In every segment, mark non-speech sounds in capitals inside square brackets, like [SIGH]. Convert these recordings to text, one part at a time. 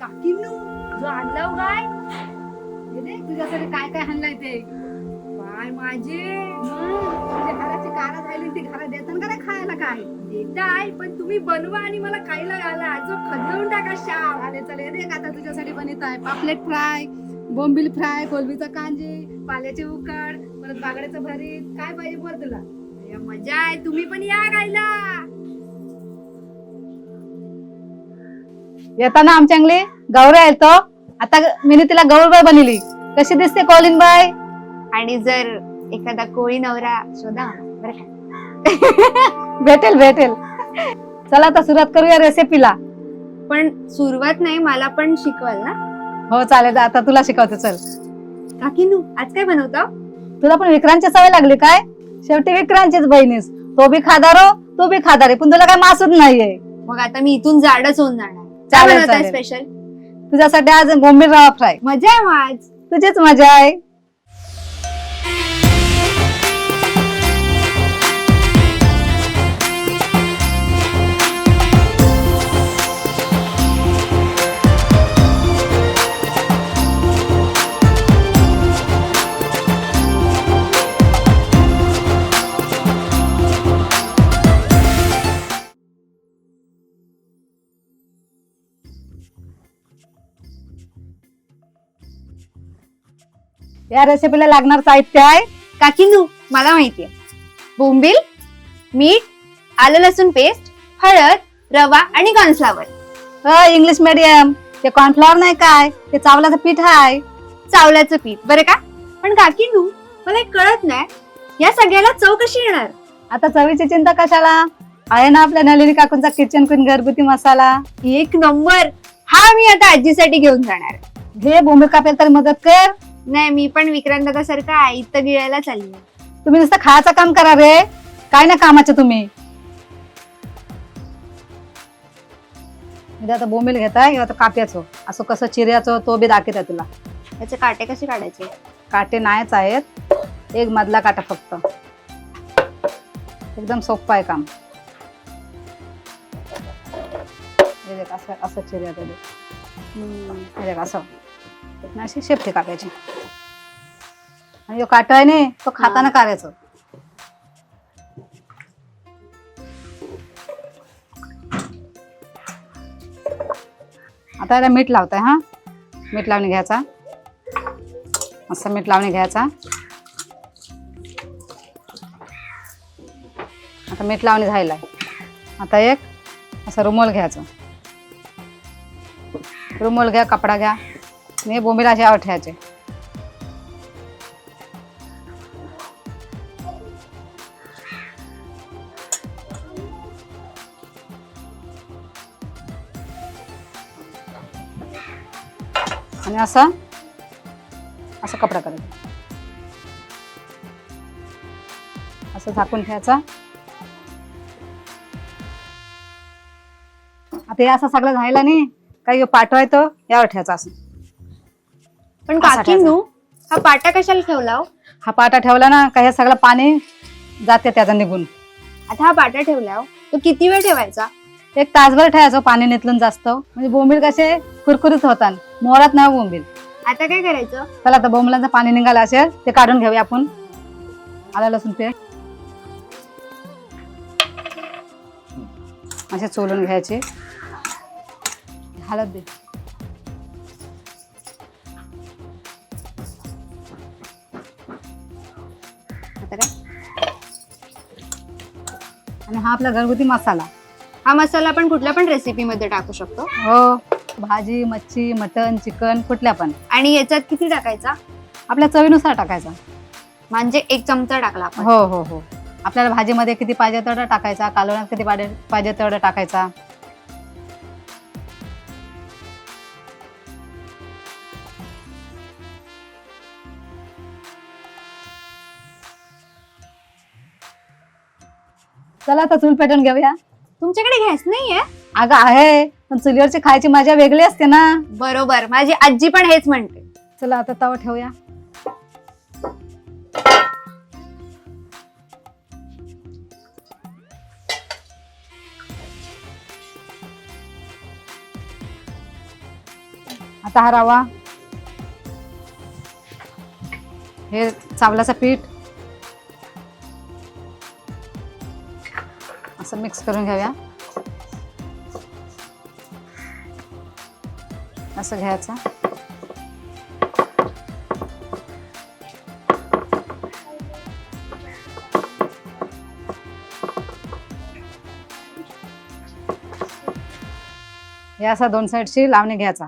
काकीनू जो आणला काय रे तुझ्यासाठी काय काय आणलाय ते. काय माझे. तुझ्या घराची कारा राहिली ती घरा देतात का नाही खायला काय? देताय पण तुम्ही बनवा आणि मला खायला घाला. जो खदलवून टाका शाम आले चल रे आता तुझ्यासाठी बनत आहे. पापलेट फ्राय बोंबिल फ्राय कोलबीचा कांजे पाल्याचे उकड परत बागड्याचं भरीत. काय पाहिजे बोल तुला? मजा आहे. तुम्ही पण या गायला येताना आमच्याकडे गौरी आहे तो. आता मी तिला गौरबाई बनली. कशी दिसते कॉलिंग बाय आणि जर एखादा कोळी नवरा शोधा बरं का? [LAUGHS] भेटेल भेटेल. चला आता सुरुवात करूया रेसिपीला पण सुरुवात नाही मला पण शिकवाल ना? हो चालेल. आता तुला शिकवते चल. काकीनू आज काय बनवतो? तुला पण विक्रांची सवय लागली काय? शेवटी विक्रांचीच बहिणीस तो बी खादारो तू बी खादारे. पण तुला काय मासूद नाहीये. मग आता मी इथून जाडच होऊन जाणार. काय चालेल, बनवताय चालेल. स्पेशल तुझ्यासाठी आज बोंबील रवा फ्राय मजा आहे मग आज. तुझीच मजा आहे. या रेसिपीला लागणार साहित्य आहे काकीनू मला माहितीये. बोंबील मीठ आलं लसूण पेस्ट हळद रवा आणि कॉर्नफ्लावर हो इंग्लिश मीडियम ते कॉर्नफ्लॉवर नाही काय? ते चावलाचं पीठ आहे चावल्याचं पीठ. बरं का? पण काकीनू मला एक कळत नाही. या सगळ्याला चव कशी येणार? आता चवीची चिंता कशाला? आहे ना आपल्या नलिनी काकूंचा किचन क्वीन घरगुती मसाला. एक नंबर. हा मी आता आजीसाठी घेऊन जाणार. घे बोंबील कापेल तरी मदत कर. नाही मी पण विक्रांत दादा सारखं आयत गिळायला चालली. तुम्ही नुसतं खायचं काम करा रे. काय ना कामाचे तुम्ही? म्हणजे आता बोंबील घेताय किंवा काप्याचं. असं कसं चिऱ्याचं तो बी दाखवत आहे तुला. त्याचे काटे कसे काढायचे? काटे नाहीच आहेत. एक मधला काटा फक्त. एकदम सोपं आहे काम. हे देख, असं असं देख. हे देख, असं. अशी शेपटी कापायची. आणि जो काटा आहे ना तो खाताना काढायचं. आता याला मीठ लावताय हा? मीठ लावणी घ्यायचा. असं मीठ लावणी घ्यायचा. आता मीठ लावणी झालेला आहे आता एक असं रुमाल घ्यायचं. रुमाल घ्या कपडा घ्या. आणि हे बोंबीला असे ठेवायचे. आणि असं असं कपडा करायचा. असं झाकून ठेवायचा. आता हे असं सगळं झालं नाही. काही पाठवायचं यावर ठेवायचं असं. पण काकीनू हा पाटा कशाला ठेवला हो? हा पाटा ठेवला ना का हे सगळं पाणी जाते त्याचं निघून. आता हा पाटा ठेवला हो. तो किती वेळ ठेवायचा? एक तासभर ठेवायचं पाणी निथलून जास्त. म्हणजे बोंबील कसे कुरकुरीत होतात. मोरात नाही बोंबील. आता काय करायचं? चला आता बोंबलांचं पाणी निघालं असेल ते काढून घेऊया आपण. आला लसूण पेस्ट असे चोलून घ्यायचे. हळद दे. आता काय? आणि हा आपला घरगुती मसाला. हा मसाला आपण कुठल्या पण रेसिपी मध्ये टाकू शकतो? हो. भाजी मच्छी मटन चिकन कुठल्या पण. आणि याच्यात किती टाकायचा? आपल्या चवीनुसार टाकायचा. म्हणजे एक चमचा टाकला आपण. हो हो हो. आपल्याला भाजीमध्ये किती पाहिजे तेवढा टाकायचा कालवण्यात किती पाहिजे पाहिजे तेवढा टाकायचा. चला आता चूल पेटून घेऊया. तुमच्याकडे गॅस नाहीये? अगं आहे पण चुलीवरची खायची मजा वेगळी असते ना. बरोबर माझी आजी पण हेच म्हणते. चला आता तवा ठेवूया. आता हा रवा हे चावलाचं पीठ. असं मिक्स करून घेऊया. असं घ्यायचं. हे असा दोन साईडची लावणी घ्यायचा.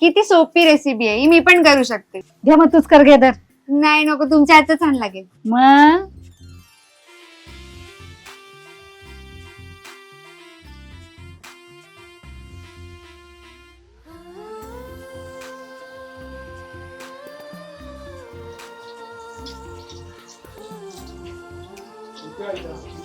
किती सोपी रेसिपी आहे. ही मी पण करू शकते. घे मग तूच कर घे तर नाही नको तुमच्या हातचं छान लागेल. मग? Gracias.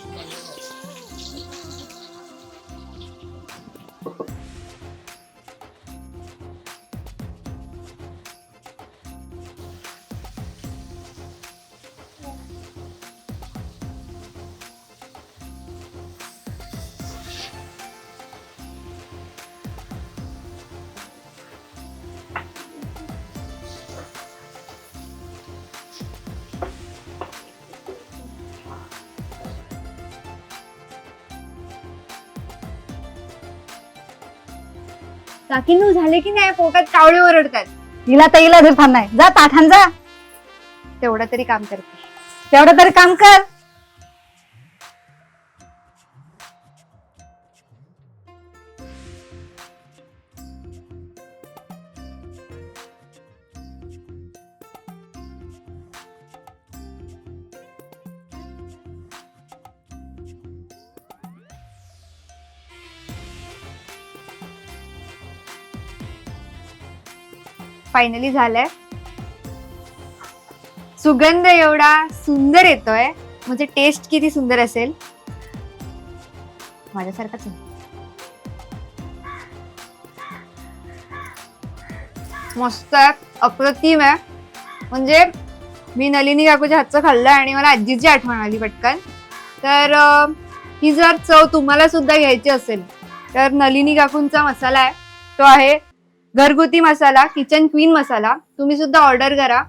काकीनू झाले की नाही? पोटात कावळे ओरडतात. हिला तर हिला धरता नाही. जा ताठान जा. तेवढं तरी काम करते. तेवढं तरी काम कर. फायनली झालंय. सुगंध एवढा सुंदर येतोय. म्हणजे टेस्ट किती सुंदर असेल. माझ्यासारखाच मस्त आहे अप्रतिम आहे. म्हणजे मी नलिनी काकूच्या हातचं खाल्लं आणि मला आजीची आठवण आली पटकन. तर ही जर चव तुम्हाला सुद्धा घ्यायची असेल तर नलिनी काकूंचा मसाला आहे. तो आहे घरगुती मसाला किचन क्वीन मसाला. तुम्ही सुद्धा ऑर्डर करा.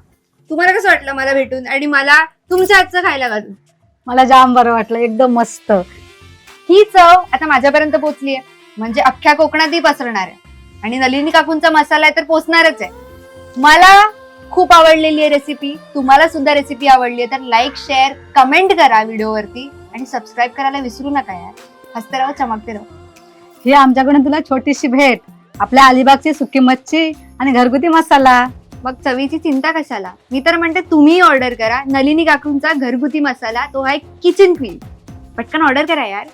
तुम्हाला कसं वाटलं मला भेटून? आणि मला तुमच्या हातचं खायला घालून? मला जाम बरं वाटलं एकदम मस्त. ही चव आता माझ्यापर्यंत पोहोचली आहे. म्हणजे अख्ख्या कोकणातही पसरणार आहे. आणि नलिनी काकूंचा मसाला आहे तर पोचणारच आहे. मला खूप आवडलेली आहे रेसिपी तुम्हाला सुद्धा रेसिपी आवडली आहे तर लाईक शेअर कमेंट करा व्हिडिओवरती. आणि सबस्क्राईब करायला विसरू नका यार. हसते राहा चमकते राहा. ही आमच्याकडून तुला छोटीशी भेट. आपल्या अलिबागची सुकी मच्छी आणि घरगुती मसाला. मग चवीची चिंता कशाला? मी तर म्हणते तुम्ही ऑर्डर करा. नलिनी काकूंचा घरगुती मसाला तो आहे किचन क्वीन पटकन ऑर्डर करा यार.